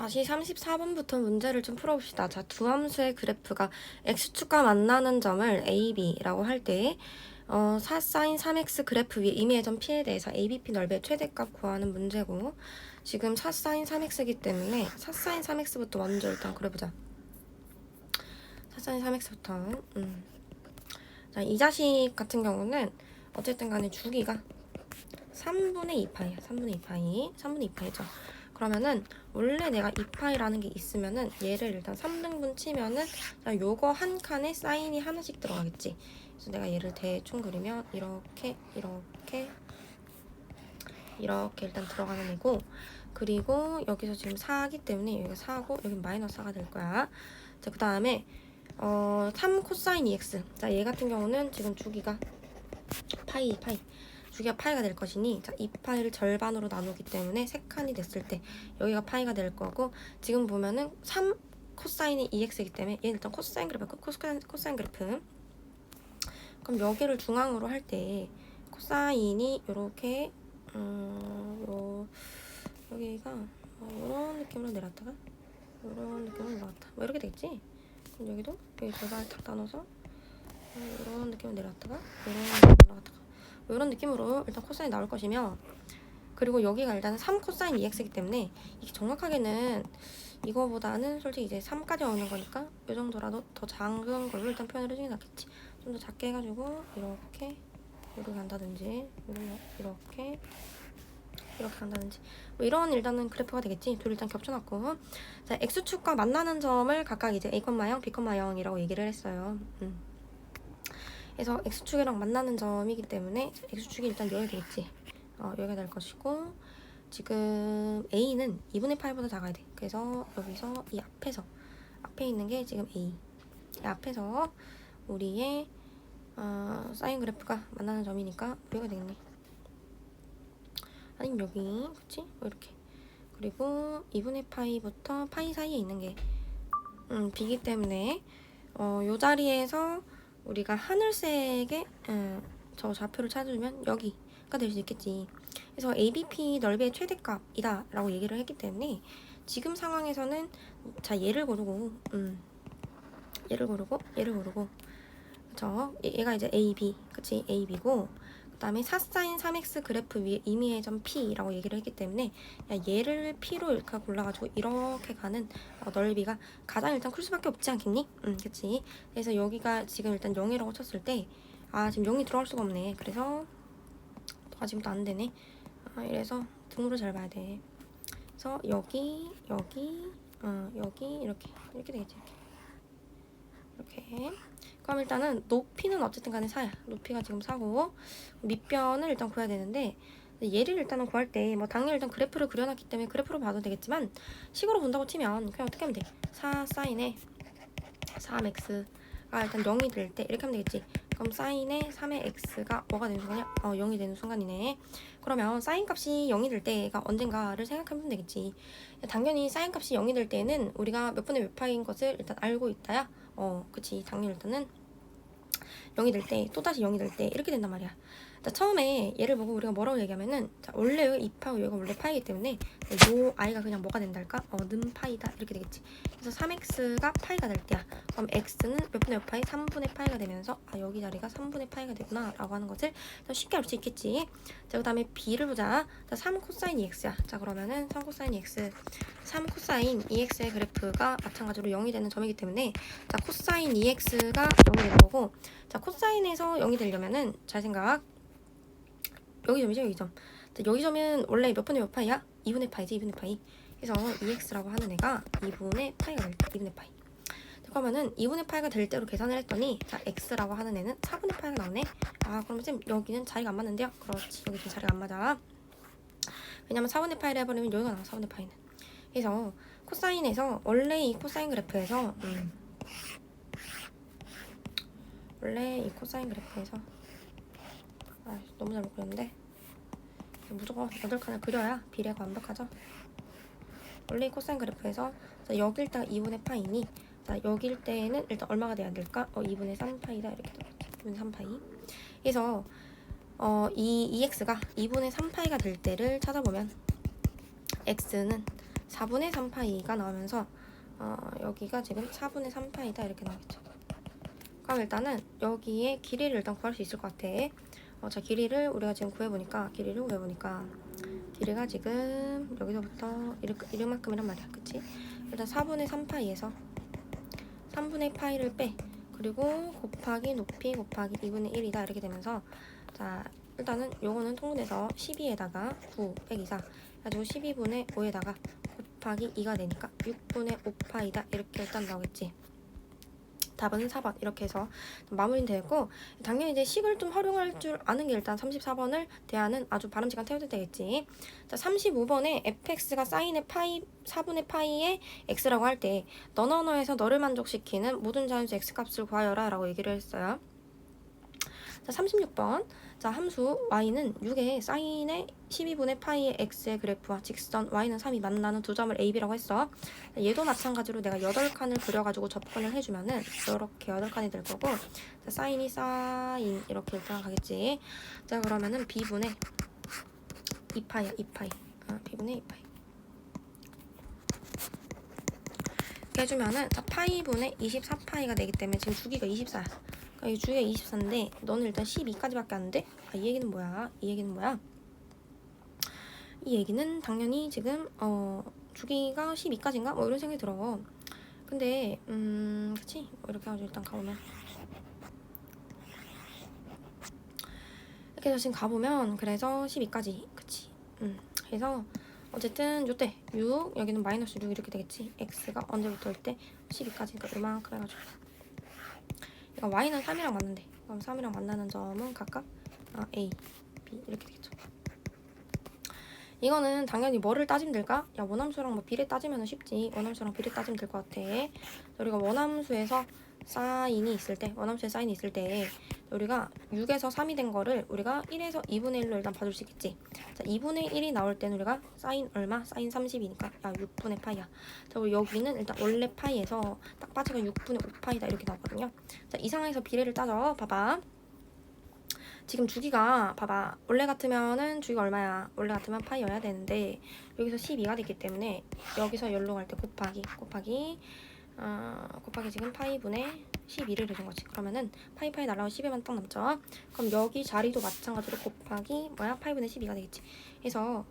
다시 34번부터 문제를 좀 풀어봅시다. 자, 두 함수의 그래프가 x축과 만나는 점을 a, b라고 할 때, 어, 4sin 3x 그래프 위에 임의의 점 p에 대해서 abp 넓이의 최대값 구하는 문제고, 지금 4sin 3x이기 때문에 4sin 3x부터 먼저 일단 그려보자. 4sin 3x부터. 음. 자, 이 자식 같은 경우는 어쨌든 간에 주기가 3분의 2파이야. 3분의 2파이. 3분의 2파이죠. 그러면은 원래 내가 2파이라는 게 있으면은 얘를 일단 3등분 치면은 자, 요거 한 칸에 사인이 하나씩 들어가겠지. 그래서 내가 얘를 대충 그리면 이렇게 이렇게 이렇게 일단 들어가는 애고 그리고 여기서 지금 4기 때문에 여기가 4고 여기 마이너스 4가 될 거야. 자, 그 다음에 어, 3 코사인 2x. 자, 얘 같은 경우는 지금 주기가 파이 파이. 주기가 파이가 될 것이니 자, 이 파이를 절반으로 나누기 때문에 세 칸이 됐을 때 여기가 파이가 될 거고 지금 보면은 3 코사인이 2x이기 때문에 얘는 일단 코사인 그래프 코사인, 코사인 그래프. 그럼 여기를 중앙으로 할 때 코사인이 요렇게 음, 요 여기가 이런 느낌으로 내렸다가 이런 느낌으로 올라갔다. 뭐 이렇게 되겠지? 그럼 여기도 여기 절반을 탁 나눠서 이런 느낌으로 내렸다가 이런 느낌으로 올라갔다가 이런 느낌으로 일단 코사인이 나올 것이며 그리고 여기가 일단 3 코사인 2x이기 때문에 이게 정확하게는 이거보다는 솔직히 이제 3까지 오는 거니까 이 정도라도 더 작은 걸로 일단 표현을 해주는 게 낫겠지. 좀 더 작게 해가지고 이렇게 이렇게 간다든지 이렇게 이렇게 간다든지. 뭐 이런 일단은 그래프가 되겠지. 둘 일단 겹쳐놨고. 자 x축과 만나는 점을 각각 이제 a, 0 b, 0이라고 얘기를 했어요. 음. 그래서 x축이랑 만나는 점이기 때문에 x축이 일단 여기 되겠지. 어, 여기가 될 것이고 지금 a는 2분의 8보다 작아야 돼. 그래서 여기서 이 앞에서 앞에 있는 게 지금 a. 이 앞에서 우리의 어, 사인 그래프가 만나는 점이니까 여기가 되겠네. 아니면 여기 그치? 뭐 이렇게 그리고 2분의 파이부터 파이 사이에 있는 게 음, b이기 때문에 어, 요 자리에서 우리가 하늘색의 음, 저 좌표를 찾으면 여기가 될 수 있겠지. 그래서 ABP 넓이의 최대값이다 라고 얘기를 했기 때문에 지금 상황에서는 자 얘를 고르고 음, 얘를 고르고 얘를 고르고 그쵸 얘가 이제 AB 그치 AB고 그 다음에 4사인 3x 그래프 위에 임의의 점 P라고 얘기를 했기 때문에 야, 얘를 P로 이렇게 골라가지고 이렇게 가는 어, 넓이가 가장 일단 클 수밖에 없지 않겠니? 응, 그치? 그래서 여기가 지금 일단 0이라고 쳤을 때, 아, 지금 0이 들어갈 수가 없네. 그래서, 아, 지금도 안 되네. 아, 이래서 등으로 잘 봐야 돼. 그래서 여기, 여기, 어, 여기, 이렇게, 이렇게 되겠지, 이렇게. 이렇게. 그럼 일단은 높이는 어쨌든 간에 4야. 높이가 지금 4고, 밑변을 일단 구해야 되는데, 얘를 일단은 구할 때 뭐 당연히 일단 그래프를 그려놨기 때문에 그래프로 봐도 되겠지만 식으로 본다고 치면 그냥 어떻게 하면 돼? 4 사인에 3x가 일단 0이 될 때 이렇게 하면 되겠지. 그럼 사인에 3의 x가 뭐가 되는 순간이야? 어 0이 되는 순간이네. 그러면 사인 값이 0이 될 때가 언젠가를 생각하면 되겠지. 당연히 사인 값이 0이 될 때는 우리가 몇 분의 몇 파인 것을 일단 알고 있다야. 어 그치 당연히 일단은 0이 될 때, 또다시 0이 될 때, 이렇게 된단 말이야. 자, 처음에 얘를 보고 우리가 뭐라고 얘기하면은, 자, 원래 여기 2파고 여기가 원래 파이기 때문에, 요 아이가 그냥 뭐가 된달까? 어, 는 파이다. 이렇게 되겠지. 그래서 3x가 파이가 될 때야. 그럼 x는 몇 분의 몇 파이? 3분의 파이가 되면서, 아, 여기 자리가 3분의 파이가 되구나. 라고 하는 것을 좀 쉽게 알 수 있겠지. 자, 그 다음에 b를 보자. 자, 3 코사인 2x야. 자, 그러면은 3 코사인 2x. 3 코사인 2x의 그래프가 마찬가지로 0이 되는 점이기 때문에, 자, 코사인 2x가 0이 되는 거고, 자, 코사인에서 0이 되려면은 잘 생각. 여기 점이죠, 여기 점. 자, 여기 점은 원래 몇 분의 몇 파이야? 2분의 파이지, 2분의 파이. 그래서 2x라고 하는 애가 2분의 파이가 될 때, 2분의 파이. 자, 그러면은 2분의 파이가 될 때로 계산을 했더니 자, x라고 하는 애는 4분의 파이가 나오네. 아, 그럼 쌤 여기는 자리가 안 맞는데요? 그렇지, 여기 지금 자리가 안 맞아. 왜냐면 4분의 파이를 해버리면 여기가 나와, 4분의 파이는. 그래서 코사인에서 원래 이 코사인 그래프에서 음, 원래 이 코사인 그래프에서 아 너무 잘못 그렸는데 무조건 8칸을 그려야 비례가 완벽하죠 원래 이 코사인 그래프에서 자, 여기일 때가 2분의 파이니 자 여기일 때는 일단 얼마가 돼야 될까? 어 2분의 3파이다 이렇게 되겠지 2분의 3파이 그래서 어, 이 2x가 2분의 3파이가 될 때를 찾아보면 x는 4분의 3파이가 나오면서 어, 여기가 지금 4분의 3파이다 이렇게 나오겠죠. 그럼 일단은 여기에 길이를 일단 구할 수 있을 것 같아. 어, 자 길이를 우리가 지금 구해보니까 길이를 구해보니까 길이가 지금 여기서부터 이만큼이란 말이야, 그치? 일단 4분의 3파이에서 3분의 파이를 빼. 그리고 곱하기 높이 곱하기 2분의 1이다. 이렇게 되면서 자 일단은 요거는 통분해서 12에다가 9 빼기 4 가지고 12분의 5에다가 곱하기 2가 되니까 6분의 5파이다. 이렇게 일단 나오겠지 답은 4번 이렇게 해서 마무리는 되고 당연히 이제 식을 좀 활용할 줄 아는 게 일단 34번을 대하는 아주 바람직한 태워도 되겠지. 자 35번에 fx가 사인의 파이 4분의 파이의 x라고 할 때 너너너에서 너를 만족시키는 모든 자연수 x값을 구하여라 라고 얘기를 했어요 자 36번. 자 함수 y는 6의 사인의 12분의 파이의 x의 그래프와 직선 y는 3이 만나는 두 점을 a, b라고 했어. 얘도 마찬가지로 내가 8칸을 그려가지고 접근을 해주면은 이렇게 8칸이 될 거고 자, 사인이 사인 이렇게 일단 가겠지. 자 그러면은 b분의 2파이야 2파이. 아, b분의 2파이. 이렇게 해주면은 자 파이분의 24파이가 되기 때문에 지금 주기가 24야 그러니까 이 주기가 24인데 너는 일단 12까지밖에 안 돼? 아, 이 얘기는 뭐야? 이 얘기는 뭐야? 이 얘기는 당연히 지금 어 주기가 12까지인가? 뭐 이런 생각이 들어. 근데 음 그치? 뭐 이렇게 해가지고 일단 가보면 이렇게 해서 지금 가보면 그래서 12까지 그치? 음 그래서 어쨌든 요때 6 여기는 마이너스 6 이렇게 되겠지 x가 언제부터일 때 12까지 그러니까 이만큼 해가지고 y는 3이랑 맞는데. 그럼 3이랑 만나는 점은 각각 아, a, b 이렇게 되겠죠. 이거는 당연히 뭐를 따지면 될까? 야 원함수랑 뭐 비례 따지면 쉽지. 원함수랑 비례 따지면 될 것 같아. 우리가 원함수에서 사인이 있을 때 원함수에 사인이 있을 때 우리가 6에서 3이 된 거를 우리가 1에서 2분의 1로 일단 봐줄 수 있겠지? 자 2분의 1이 나올 때는 우리가 사인 얼마? 사인 30이니까? 야 6분의 파이야. 자 우리 여기는 일단 원래 파이에서 딱 빠지가 6분의 5파이다 이렇게 나오거든요. 자 이 상황에서 비례를 따져. 봐봐. 지금 주기가 봐봐. 원래 같으면은 주기가 얼마야? 원래 같으면 파이여야 되는데 여기서 12가 됐기 때문에 여기서 열로 갈 때 곱하기 곱하기 어, 곱하기 지금 파이분의 12를 해준 거지 그러면은 파이 파이 날라가 10에만 딱 남죠 그럼 여기 자리도 마찬가지로 곱하기 뭐야 파이분의 12가 되겠지 그래서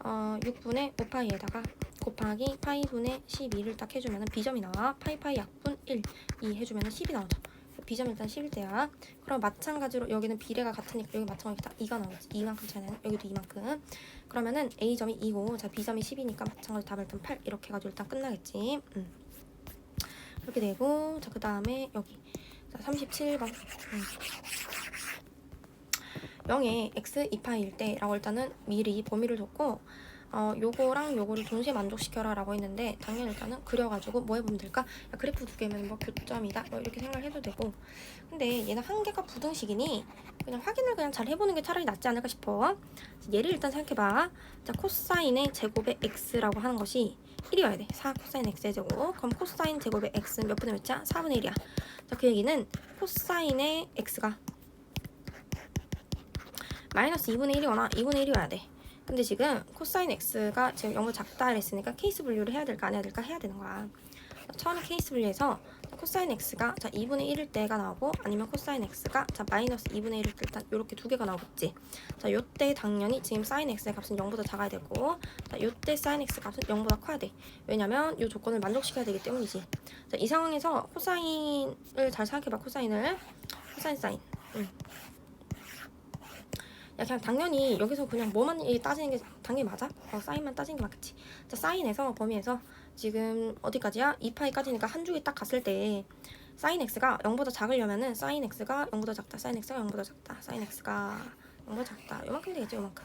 어, 6분의 5파이에다가 곱하기 파이분의 12를 딱 해주면은 B점이 나와 파이 파이 약분 1, 2 해주면은 10이 나오죠 B점 일단 10일 때야. 그럼 마찬가지로 여기는 비례가 같으니까 여기 마찬가지로 다 2가 나오겠지. 2만큼 차이 나는 여기도 2만큼. 그러면은 A점이 2고 자 B점이 10이니까 마찬가지로 답을 일단 8 이렇게 해가지고 일단 끝나겠지. 음. 이렇게 되고 자 그 다음에 여기. 자 37번. 음. 0에 x 2파일 때 라고 일단은 미리 범위를 줬고 어, 요거랑 요거를 동시에 만족시켜라 라고 했는데 당연히 일단은 그려가지고 뭐 해보면 될까? 야, 그래프 두 개면 뭐 교점이다? 뭐 이렇게 생각을 해도 되고. 근데 얘는 한 개가 부등식이니 그냥 확인을 그냥 잘 해보는 게 차라리 낫지 않을까 싶어. 얘를 일단 생각해봐. 자 코사인의 제곱의 x라고 하는 것이 1이어야 돼 4 코사인 x의 제곱 그럼 코사인 제곱의 x는 몇 분의 몇이야? 4분의 1이야 자 그 얘기는 코사인의 x가 마이너스 2분의 1이거나 2분의 1이어야 돼 근데 지금 코사인 x가 지금 0보다 작다 했으니까 케이스 분류를 해야 될까 안 해야 될까 해야 되는 거야. 처음에 케이스 분류에서 코사인 x가 자 2분의 1일 때가 나오고 아니면 코사인 x가 자 마이너스 2분의 1일 때 일단 이렇게 두 개가 나오겠지. 자 요때 당연히 지금 사인 x의 값은 0보다 작아야 되고 자 요때 사인 x 값은 0보다 커야 돼. 왜냐면 요 조건을 만족시켜야 되기 때문이지. 자 이 상황에서 코사인을 잘 생각해봐 코사인을 코사인 사인. 응. 야 그냥 당연히 여기서 그냥 뭐만 따지는 게 당연히 맞아? 어, 사인만 따지는 게 맞겠지. 자 사인에서 범위에서 지금 어디까지야? 2파이까지니까 한 줄기 딱 갔을 때 사인 x가 0보다 작으려면은 사인 x가 0보다 작다. 사인 x가 0보다 작다. 사인 x가 0보다 작다. 요만큼 되겠죠, 요만큼.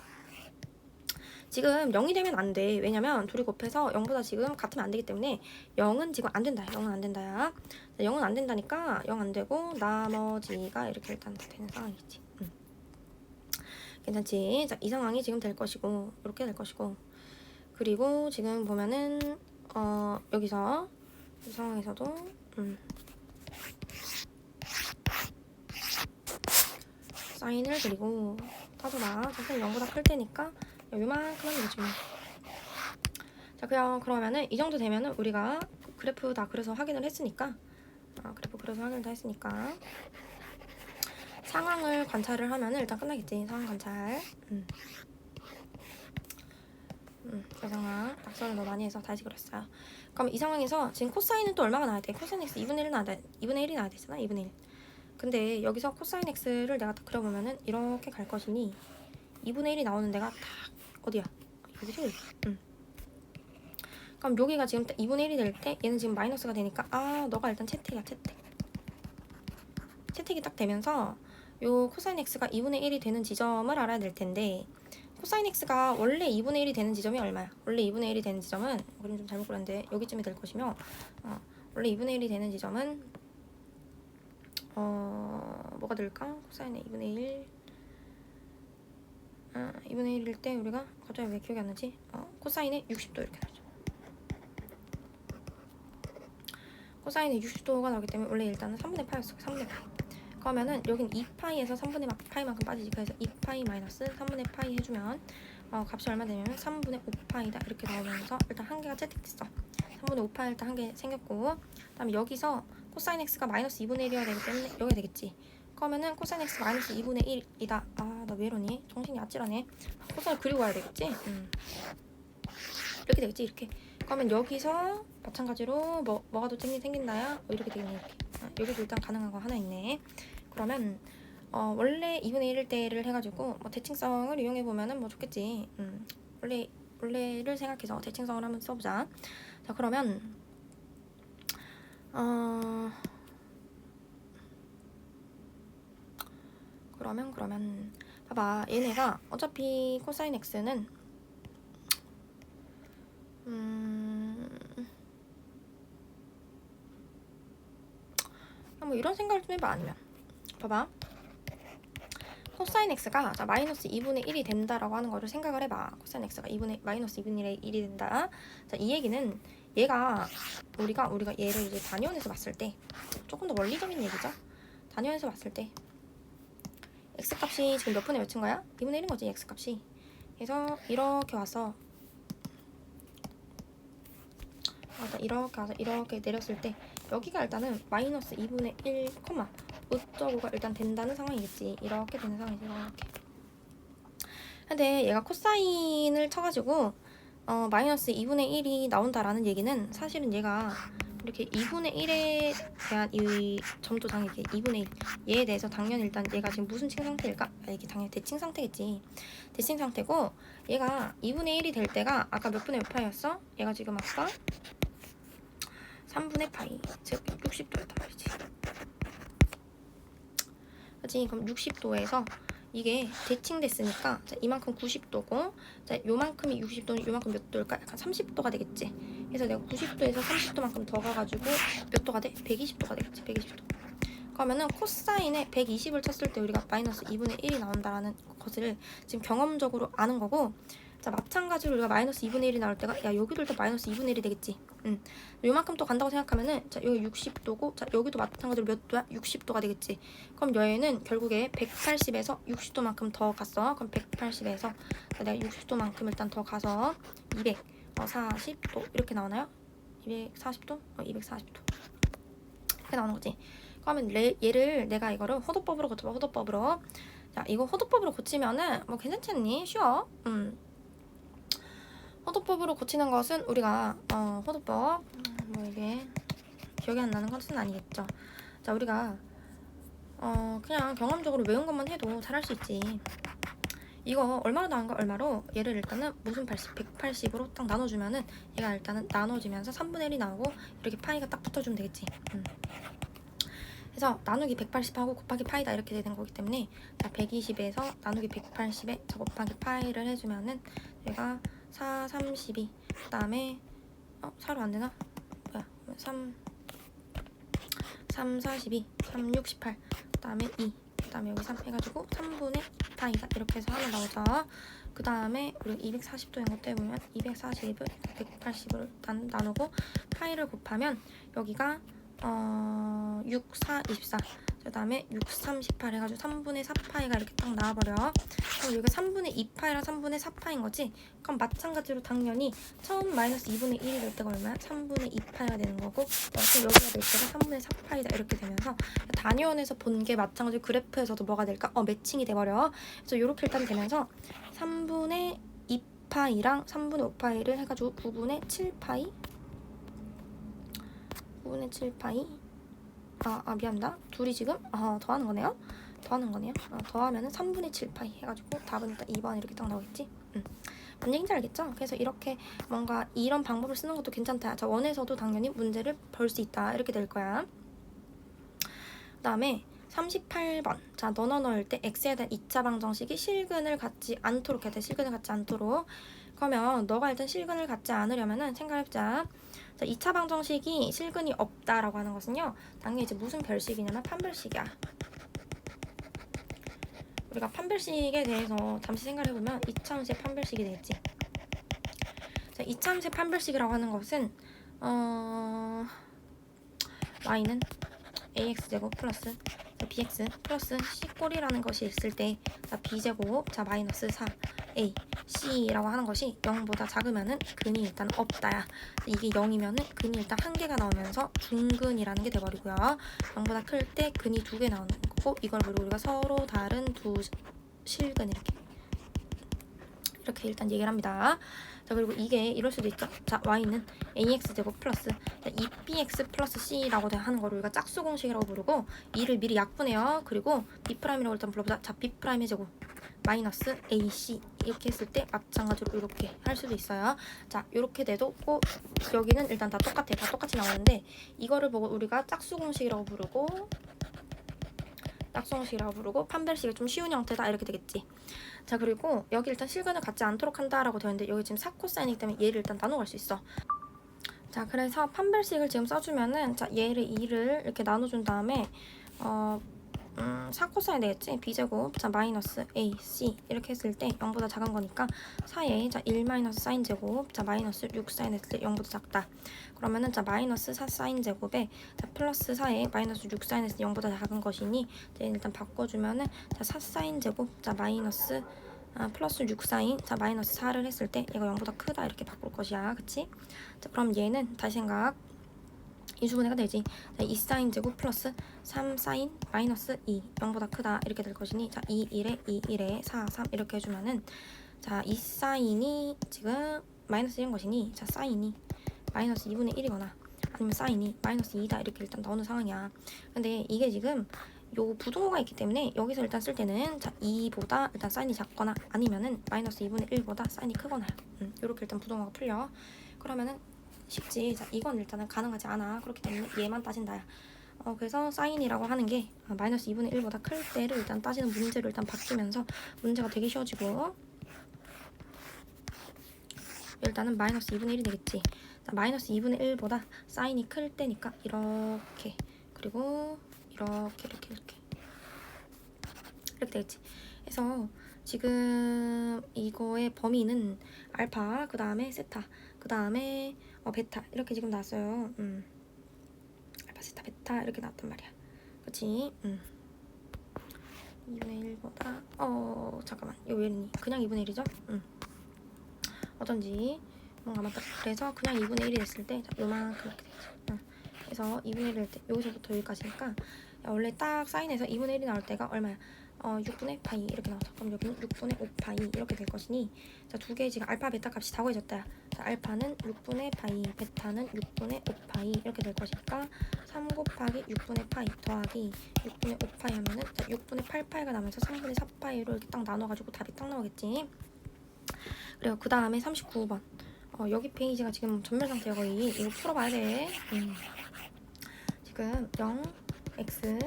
지금 0이 되면 안 돼. 왜냐면 둘이 곱해서 0보다 지금 같으면 안 되기 때문에 0은 지금 안 된다. 0은 안 된다야. 0은 안 된다니까 0 안 되고 나머지가 이렇게 일단 되는 상황이지. 음. 괜찮지? 자, 이 상황이 지금 될 것이고 이렇게 될 것이고 그리고 지금 보면은 어 여기서 이 상황에서도 음. 사인을 그리고 따져봐. 사실 0보다 클 테니까 요만큼 하면 되지 뭐. 자 그냥 그러면은 이 정도 되면은 우리가 그래프 다 그려서 확인을 했으니까 아, 그래프 그려서 확인을 다 했으니까 상황을 관찰을 하면은 일단 끝나겠지 상황 관찰 음. 음, 그 상황 낙서를 너무 많이 해서 다시 그렸어요 그럼 이 상황에서 지금 코사인은 또 얼마가 나와야 돼? 코사인 x 2분의 1이 나와야 돼 2분의 1이 나와야 되잖아 2분의 1 근데 여기서 코사인 x를 내가 딱 그려보면은 이렇게 갈 것이니 2분의 1이 나오는 데가 딱 어디야? 여기지? 응. 그럼 여기가 지금 2분의 1이 될 때 얘는 지금 마이너스가 되니까 아 너가 일단 채택이야 채택 채택이 딱 되면서 요 코사인 x가 2분의 1이 되는 지점을 알아야 될 텐데 코사인 x가 원래 2분의 1이 되는 지점이 얼마야? 원래 2분의 1이 되는 지점은 그림 좀 잘못 그렸는데 여기쯤이 될 것이며 어, 원래 2분의 1이 되는 지점은 어 뭐가 될까? 코사인의 2분의 1 아, 2분의 1일 때 우리가 갑자기 왜 기억이 안 나지? 어, 코사인의 60도 이렇게 나죠. 코사인의 60도가 나오기 때문에 원래 일단은 3분의 파였어. 3분의 파이. 그러면은 여긴 2파이에서 3분의 마- 파이만큼 빠지지. 그래서 2파이 마이너스 3분의 파이 해주면 어, 값이 얼마 되냐면 3분의 5파이다 이렇게 나오면서 일단 한 개가 채택됐어. 3분의 5파이 일단 한 개 생겼고 그다음에 여기서 코사인 x가 마이너스 2분의 1이어야 되기 때문에 여기 되겠지. 그러면은 코사인 x 마이너스 2분의 1이다. 아, 나 왜 이러니? 정신이 아찔하네. 코사인 그리고 와야 되겠지? 음. 이렇게 되겠지, 이렇게. 그러면 여기서 마찬가지로 뭐, 뭐가 더 생긴, 생긴다야? 어, 이렇게 되겠네, 이렇게. 아, 여기도 일단 가능한 거 하나 있네. 그러면 어, 원래 2분의 1일 때를 해가지고 뭐 대칭성을 이용해 보면은 뭐 좋겠지. 음, 원래 원래를 생각해서 대칭성을 한번 써보자. 자 그러면 어 그러면 그러면 봐봐 얘네가 어차피 코사인 x는 음. 아, 뭐 이런 생각을 좀 해봐 아니면. 봐봐. 코사인 x가 자, 마이너스 2분의 1이 된다라고 하는 거를 생각을 해봐. 코사인 x가 2분의 마이너스 2분의 1이 된다. 자 이 얘기는 얘가 우리가 우리가 얘를 이제 단위원에서 봤을 때 조금 더 원리적인 얘기죠. 단위원에서 봤을 때 x 값이 지금 몇 분의 몇인 거야? 2분의 1인 거지 x 값이. 그래서 이렇게 와서 아, 나 이렇게 와서 이렇게 내렸을 때 여기가 일단은 마이너스 2분의 1, 어쩌고가 일단 된다는 상황이겠지. 이렇게 되는 상황이지. 이렇게. 근데 얘가 코사인을 쳐가지고 어, 마이너스 2분의 1이 나온다라는 얘기는 사실은 얘가 이렇게 2분의 1에 대한 이 점도 당연히 2분의 1 얘에 대해서 당연히 일단 얘가 지금 무슨 칭 상태일까? 아, 이게 당연히 대칭 상태겠지. 대칭 상태고 얘가 2분의 1이 될 때가 아까 몇 분의 몇 파이였어? 얘가 지금 아까 3분의 파이. 즉 60도였단 말이지. 그치? 그럼 60도에서 이게 대칭됐으니까 자, 이만큼 90도고 자 요만큼이 60도는 요만큼 몇 도일까? 약간 30도가 되겠지? 그래서 내가 90도에서 30도만큼 더 가가지고 몇 도가 돼? 120도가 되겠지 120도. 그러면은 코사인에 120을 쳤을 때 우리가 마이너스 2분의 1이 나온다라는 것을 지금 경험적으로 아는 거고 자 마찬가지로 우리가 마이너스 2분의 1이 나올 때가 야 여기도 일단 마이너스 2분의 1이 되겠지. 응. 요만큼 또 간다고 생각하면은 자 여기 60도고 자 여기도 마찬가지로 몇 도야? 60도가 되겠지. 그럼 얘는 결국에 180에서 60도만큼 더 갔어. 그럼 180에서 자, 내가 60도만큼 일단 더 가서 200 어, 40도 이렇게 나오나요? 240도? 어, 240도. 이렇게 나오는 거지. 그러면 레, 얘를 내가 이거를 호도법으로 고쳐봐 호도법으로. 자 이거 호도법으로 고치면은 뭐 괜찮지 않니? 쉬워. 음 호도법으로 고치는 것은 우리가 어, 호도법 뭐 이게 기억이 안 나는 것은 아니겠죠. 자 우리가 어, 그냥 경험적으로 외운 것만 해도 잘할 수 있지. 이거 얼마로 나온가 얼마로 얘를 일단은 무슨 80, 180으로 딱 나눠주면은 얘가 일단은 나눠지면서 3분의 1이 나오고 이렇게 파이가 딱 붙어주면 되겠지. 음. 그래서 나누기 180하고 곱하기 파이다 이렇게 되는 거기 때문에 자 120에서 나누기 180에 자 곱하기 파이를 해주면은 얘가 4, 32. 그 다음에, 어, 4로 안 되나? 뭐야, 3, 3, 42, 3, 68. 그 다음에 2. 그 다음에 여기 3 해가지고 3분의 파이다. 이렇게 해서 하나 나오죠. 그 다음에 우리 240도인 것 때문에 240을 180을 난, 나누고 파이를 곱하면 여기가 어, 6, 4, 24. 그 다음에 6, 3, 18 해가지고 3분의 4파이가 이렇게 딱 나와버려. 그럼 여기가 3분의 2파이랑 3분의 4파인 거지? 그럼 마찬가지로 당연히 처음 마이너스 2분의 1이 될 때가 얼마야? 3분의 2파이가 되는 거고 그래서 여기가 될 때가 3분의 4파이다 이렇게 되면서 단위원에서 본 게 마찬가지로 그래프에서도 뭐가 될까? 어 매칭이 돼버려. 그래서 이렇게 일단 되면서 3분의 2파이랑 3분의 5파이를 해가지고 9분의 7파이 9분의 7파이 아, 아 미안합니다. 둘이 지금 어, 더하는 거네요. 더하는 거네요. 어, 더하면은 3분의 7파이 해가지고 답은 일단 2번 이렇게 딱 나오겠지. 음. 뭔 얘기인지 알겠죠? 그래서 이렇게 뭔가 이런 방법을 쓰는 것도 괜찮다. 자, 원에서도 당연히 문제를 벌 수 있다. 이렇게 될 거야. 그 다음에 38번. 자, 너너 넣을 때 x에 대한 2차 방정식이 실근을 갖지 않도록 해야 돼. 실근을 갖지 않도록. 그러면 너가 일단 실근을 갖지 않으려면은 생각해보자. 자, 2차 방정식이 실근이 없다라고 하는 것은요. 당연히 이제 무슨 별식이냐면 판별식이야. 우리가 판별식에 대해서 잠시 생각해보면 이차함수의 판별식이 되겠지. 자, 이차함수의 판별식이라고 하는 것은 어... y는 ax 제곱 플러스 자, bx 플러스 c꼴이라는 것이 있을 때 자, b제곱 자 마이너스 4 a c라고 하는 것이 0보다 작으면은 근이 일단 없다야. 이게 0이면은 근이 일단 한 개가 나오면서 중근이라는 게 돼버리고요. 0보다 클 때 근이 두 개 나오는 거고 이걸 그리고 우리가 서로 다른 두 실근 이렇게 이렇게 일단 얘기를 합니다. 자 그리고 이게 이럴 수도 있죠. 자 y는 ax 제곱 플러스 2bx 플러스 c라고 하는 거를 우리가 짝수 공식이라고 부르고 이를 미리 약분해요. 그리고 b 프라임이라고 일단 불러보자. 자 b 프라임의 제곱 마이너스 ac 이렇게 했을 때 마찬가지로 이렇게 할 수도 있어요. 자 이렇게 돼도 꼭 여기는 일단 다 똑같아. 다 똑같이 나오는데 이거를 보고 우리가 짝수 공식이라고 부르고 짝수 공식이라고 부르고 판별식이 좀 쉬운 형태다 이렇게 되겠지. 자 그리고 여기 일단 실근을 갖지 않도록 한다라고 되어 있는데 여기 지금 사코사인이기 때문에 얘를 일단 나눠 갈 수 있어. 자 그래서 판별식을 지금 써주면은 자 얘를 2를 이렇게 나눠준 다음에 어 음, 사코사인 되겠지? b제곱 자 마이너스 a, c 이렇게 했을 때 0보다 작은 거니까 4에 자1 마이너스 사인 제곱 자 마이너스 6 사인 했을 때 0보다 작다 그러면은 자 마이너스 4 사인 제곱에 자 플러스 4에 마이너스 6 사인 했을 때 0보다 작은 것이니 자 일단 바꿔주면은 자 4 사인 제곱 자 마이너스 아, 플러스 6 사인 자 마이너스 4를 했을 때 얘가 0보다 크다 이렇게 바꿀 것이야 그치? 자 그럼 얘는 다시 생각 인수분해가 되지. 자, 2 사인 제곱 플러스 3 사인 마이너스 2 0보다 크다 이렇게 될 것이니 자 2, 1에 2, 1에 4, 3 이렇게 해주면은 자 2 사인이 지금 마이너스 1인 것이니 자 사인이 마이너스 2분의 1이거나 아니면 사인이 마이너스 2다 이렇게 일단 나오는 상황이야. 근데 이게 지금 요 부동호가 있기 때문에 여기서 일단 쓸 때는 자 2보다 일단 사인이 작거나 아니면은 마이너스 2분의 1보다 사인이 크거나 음, 이렇게 일단 부동호가 풀려. 그러면은 쉽지. 자, 이건 일단은 가능하지 않아. 그렇기 때문에 얘만 따진다야. 어, 그래서 사인이라고 하는 게 어, 마이너스 2분의 1보다 클 때를 일단 따지는 문제로 일단 바뀌면서 문제가 되게 쉬워지고 일단은 마이너스 2분의 1이 되겠지. 자, 마이너스 2분의 1보다 사인이 클 때니까 이렇게 그리고 이렇게 이렇게 이렇게 이렇게 되겠지. 그래서 지금 이거의 범위는 알파 그 다음에 세타 그 다음에 어, 베타 이렇게 지금 나왔어요. 음. 알파, 세타, 베타 이렇게 나왔단 말이야. 그치? 음. 2분의 1보다 어 잠깐만 이거 왜? 그냥 2분의 1이죠? 음. 어쩐지 뭔가 맞다. 그래서 그냥 2분의 1이 됐을 때 자, 요만큼 이렇게 되죠. 음. 그래서 2분의 1일 때 여기서부터 여기까지니까 야, 원래 딱 사인해서 2분의 1이 나올 때가 얼마야? 어, 6분의 파이 이렇게 나왔다. 그럼 여기는 6분의 5파이 이렇게 될 것이니 자, 두개 지금 알파, 베타 값이 다 구해졌다. 자, 알파는 6분의 파이, 베타는 6분의 5파이 이렇게 될 것이니까 3 곱하기 6분의 파이 더하기 6분의 5파이 하면은 자, 6분의 8파이가 나면서 3분의 4파이로 이렇게 딱 나눠가지고 답이 딱 나오겠지. 그리고 그 다음에 39번. 어, 여기 페이지가 지금 전멸 상태야 거의. 이거 풀어봐야 돼. 음. 지금 0, x,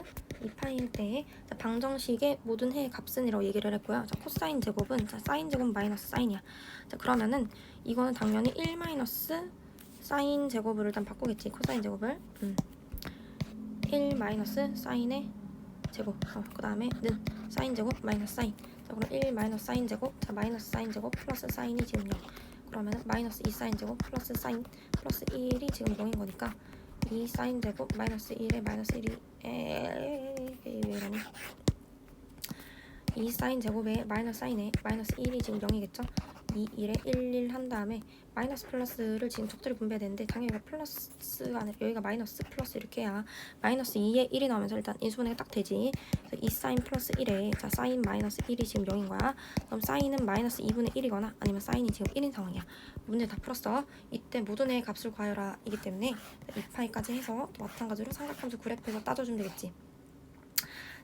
2파이일 때 자, 방정식의 모든 해의 값은이라고 얘기를 했고요. 자, 코사인 제곱은 자, 사인 제곱 마이너스 사인이야. 자, 그러면은 이거는 당연히 1 마이너스 사인 제곱을 일단 바꾸겠지. 코사인 제곱을. 음. 1 마이너스 사인의 제곱. 어, 그 다음에 는 사인 제곱 마이너스 사인. 자, 그럼 1 마이너스 사인 제곱. 자, 마이너스 사인 제곱 플러스 사인이 지금 0. 그러면은 마이너스 2 사인 제곱 플러스 사인 플러스 1이 지금 0인 거니까 2 사인 제곱 마이너스 1에 마이너스 1이 에 2 사인 제곱에 마이너스 사인에 마이너스 1이 지금 0이겠죠? 2, 1에 1, 1 한 다음에 마이너스 플러스를 지금 적절히 분배되는데 당연히 여기가 플러스가 아니라 여기가 마이너스 플러스 이렇게 해야 마이너스 2에 1이 나오면서 일단 인수분해가 딱 되지. 그래서 2 사인 플러스 1에 자 사인 마이너스 1이 지금 0인 거야. 그럼 사인은 마이너스 2분의 1이거나 아니면 사인이 지금 1인 상황이야. 문제 다 풀었어. 이때 모든 애의 값을 이기 때문에 2파이까지 해서 또 마찬가지로 삼각함수 그래프에서 따져주면 되겠지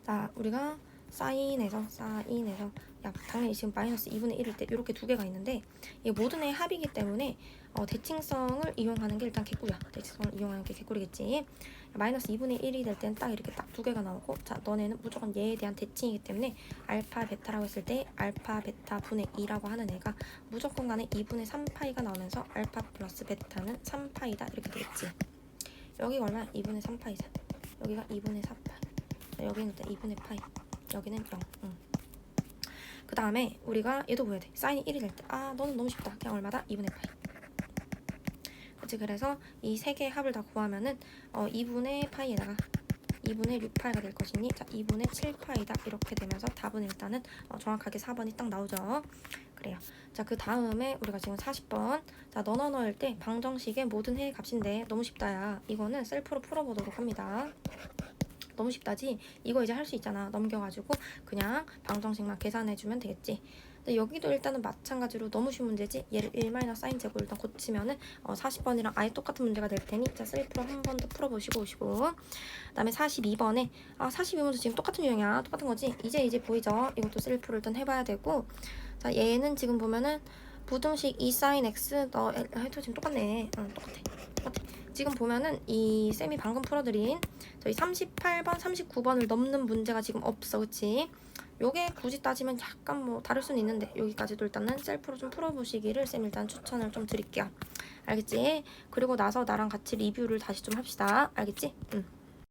자 우리가 사인에서 사인에서 야 당연히 지금 마이너스 2분의 1일 때 이렇게 두 개가 있는데 이게 모든 애의 합이기 때문에 어, 대칭성을 이용하는 게 일단 개꿀이야. 대칭성을 이용하는 게 개꿀이겠지. 마이너스 2분의 1이 될 때는 딱 이렇게 딱 두 개가 나오고 자 너네는 무조건 얘에 대한 대칭이기 때문에 알파 베타라고 했을 때 알파 베타 분의 2라고 하는 애가 무조건 간에 2분의 3파이가 나오면서 알파 플러스 베타는 3파이다. 이렇게 되겠지. 여기가 얼마 2분의 3파이자 여기가 2분의 4파이 여기는 일단 2분의 파이 여기는 0 응. 그 다음에 우리가 얘도 보여야 돼. 사인이 1이 될 때. 아 너는 너무 쉽다. 그냥 얼마다? 2분의 파이 그치 그래서 이 세 개의 합을 다 구하면은 어 2분의 파이에다가 2분의 6파이가 될 것이니 자 2분의 7파이다. 이렇게 되면서 답은 일단은 어, 정확하게 4번이 딱 나오죠. 그래요. 자 그 다음에 우리가 지금 40번. 자 너너 너일 때 방정식의 모든 해의 값인데 너무 쉽다야. 이거는 셀프로 풀어보도록 합니다 너무 쉽다지? 이거 이제 할 수 있잖아. 넘겨가지고 그냥 방정식만 계산해주면 되겠지. 근데 여기도 일단은 마찬가지로 너무 쉬운 문제지? 얘를 1 사인 제곱 일단 고치면은 어, 40번이랑 아예 똑같은 문제가 될 테니 자 셀프로 한 번 더 풀어보시고 오시고. 그 다음에 42번에 아 42번도 지금 똑같은 유형이야. 똑같은 거지? 이제 이제 보이죠? 이것도 셀프를 일단 해봐야 되고. 자 얘는 지금 보면은 부등식 2 사인 x 너 해도 지금 똑같네 응 똑같아 똑같아 지금 보면은 이 쌤이 방금 풀어드린 저희 38번, 39번을 넘는 문제가 지금 없어, 그치? 요게 굳이 따지면 약간 뭐 다를 수는 있는데 여기까지도 일단은 셀프로 좀 풀어보시기를 쌤 일단 추천을 좀 드릴게요. 알겠지? 그리고 나서 나랑 같이 리뷰를 다시 좀 합시다. 알겠지? 응.